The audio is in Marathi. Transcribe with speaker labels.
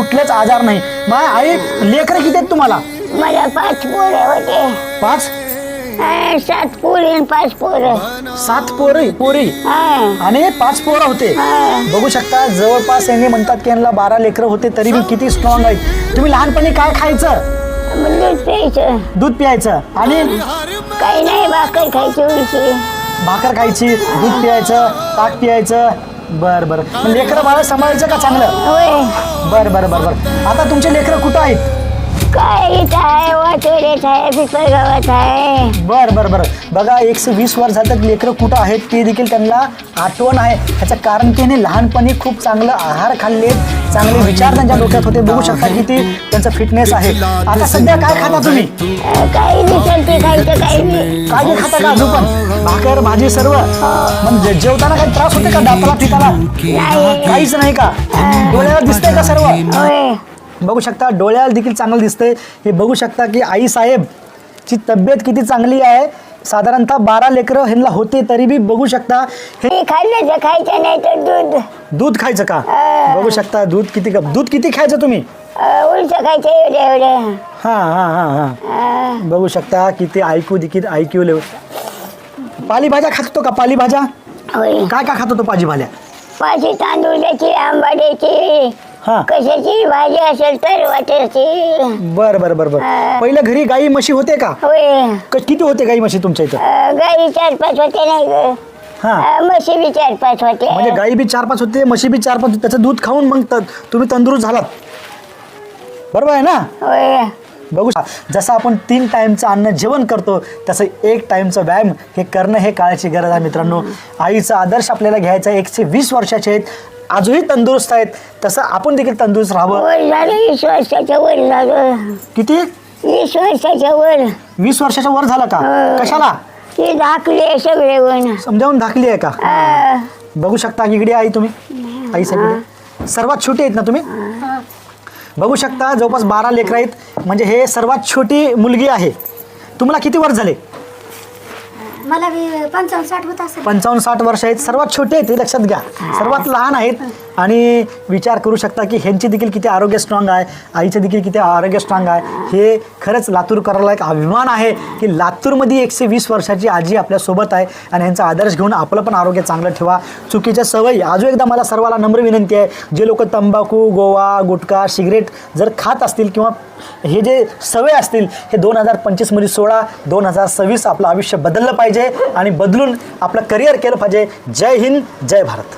Speaker 1: कुठलेच आजार नाही. मा आई लेकरं किती आहेत तुम्हाला?
Speaker 2: मला पाच पोरं होते.
Speaker 1: पाच?
Speaker 2: हा, सात पोरी आणि पाच पोरं.
Speaker 1: सात पोरी पोरी?
Speaker 2: हा.
Speaker 1: आणि पाच पोरं होते. बघू शकता जवळपास यांनी म्हणतात की यांना बारा लेकरं होते तरी बी किती स्ट्रॉंग आहेत. तुम्ही लहानपणी काय खायचं?
Speaker 2: मग दूध प्यायचं.
Speaker 1: दूध प्यायचं. आणि?
Speaker 2: काही नाही भाकर खायची
Speaker 1: भाकर खायची दूध प्यायचं ताक प्यायचं. बर बर. लेकरं बाळा सांभाळायचं का चांगलं?
Speaker 2: होय.
Speaker 1: बर बर बर बर. आता तुमचे लेकरं कुठं आहेत?
Speaker 2: काय इथं आहे वाटोड्यात आहे पिपळ गावात आहे.
Speaker 1: बर बर बर. बघा एकशे वीस वर्ष झालं लेकरं कुठं आहेत ते देखील त्यांना आठवण आहे. ह्याचं कारण त्याने लहानपणी खूप चांगलं आहार खाल्ले चांगले विचार त्यांच्या डोक्यात होते. बघू शकता की ते त्यांचं फिटनेस आहे. आता सध्या काय खाता तुम्ही?
Speaker 2: अं, काही दिसेल ते खायचं काही नाही.
Speaker 1: काय काय खाता का अजून पण भाकर भाजी सर्व? म्हणजे जेवताना काही त्रास होते का दाताला पिताला?
Speaker 2: नाही.
Speaker 1: काहीच नाही का? डोळ्याला दिसतंय का सर्व?
Speaker 2: होय.
Speaker 1: बघू शकता डोळ्याला देखील चांगलं दिसतंय. हे बघू शकता की आई साहेब ची तब्येत किती चांगली आहे. साधारणतः बारा लेकरं ह्यांना होते तरी बी बघू शकता हे
Speaker 2: ते खाल्लं तर खायचं नाही तर दूध.
Speaker 1: दूध खायचं का. बघू शकता दूध किती कप दूध किती खायचं तुम्ही?
Speaker 2: उलट खायचं एवढं एवढं.
Speaker 1: हा हा हा हा.
Speaker 2: अं,
Speaker 1: बघू शकता किती ऐकू देखील ऐकू लेव पालीभाज्या खातो का पालीभाज्या?
Speaker 2: होय.
Speaker 1: काय काय खातो तो पाजीभाज्या
Speaker 2: पाची तांदूळाची आंबाड्याची.
Speaker 1: हा.
Speaker 2: कशाची? भाजी असेल तर वाटायची
Speaker 1: बर बर बर बर.
Speaker 2: हा.
Speaker 1: पहिल्या घरी गाई म्हशी होते का?
Speaker 2: होय.
Speaker 1: क- किती होते गाई म्हशी तुमच्या इथं?
Speaker 2: अं, गाई चार पाच होते नाही ग.
Speaker 1: हा.
Speaker 2: अं, म्हशी बी चार पाच होते.
Speaker 1: म्हणजे गाई बी चार पाच होते म्हशी बी चार पाच होते. त्याचं दूध खाऊन मग त- तुम्ही तंदुरुस्त झालात. बरोबर आहे ना?
Speaker 2: होय.
Speaker 1: बघू शक- जसं आपण तीन टाईमचं अन्न जेवण करतो तसं एक टाईमचं व्यायाम हे करणं हे काळाची गरज आहे मित्रांनो. आईचा आदर्श आपल्याला घ्यायचा एकशे वीस वर्षाचे आहेत आजही तंदुरुस्त आहेत. तसं आपण देखील तंदुरुस्त राहावं.
Speaker 2: वर झालं वीस वर्षाच्या वर झालं.
Speaker 1: किती?
Speaker 2: वीस वर्षाच्या वर.
Speaker 1: वीस वर्षाच्या वर झाला का?
Speaker 2: हो.
Speaker 1: कशाला?
Speaker 2: ते दाखले सगळे वन
Speaker 1: समजावून दाखली आहे का? बघू शकता इकडे आई तुम्ही. आई सगळे सर्वात छोटी आहेत ना तुम्ही? बघू शकता जवळपास बारा लेकरं आहेत. म्हणजे हे सर्वात छोटी मुलगी आहे. तुम्हाला किती वर्ष झाले?
Speaker 3: मला पंचावन्न साठ होत असेल.
Speaker 1: पंचावन्न साठ वर्ष आहेत. सर्वात छोटे आहेत हे लक्षात घ्या. सर्वात लहान आहेत. आणि विचार करू शकता की ह्यांची देखील किती आरोग्य स्ट्रॉंग आहे आईचं देखील किती आरोग्य स्ट्रॉंग आहे. हे खरंच लातूरकराला एक अभिमान आहे की लातूरमध्ये एकशे वीस वर्षाची आजी आपल्यासोबत आहे आणि यांचा आदर्श घेऊन आपलं पण आरोग्य चांगलं ठेवा. चुकीच्या सवयी. अजून एकदा मला सर्वाला नम्र विनंती आहे जे लोक तंबाखू गोवा गुटखा सिगरेट जर खात असतील किंवा हे जे सवय असतील हे दोन हजार पंचवीसमध्ये सोळा दोन हजार सव्वीस आपलं आयुष्य बदललं पाहिजे आणि बदलून आपलं करिअर केलं पाहिजे. जय हिंद जय भारत.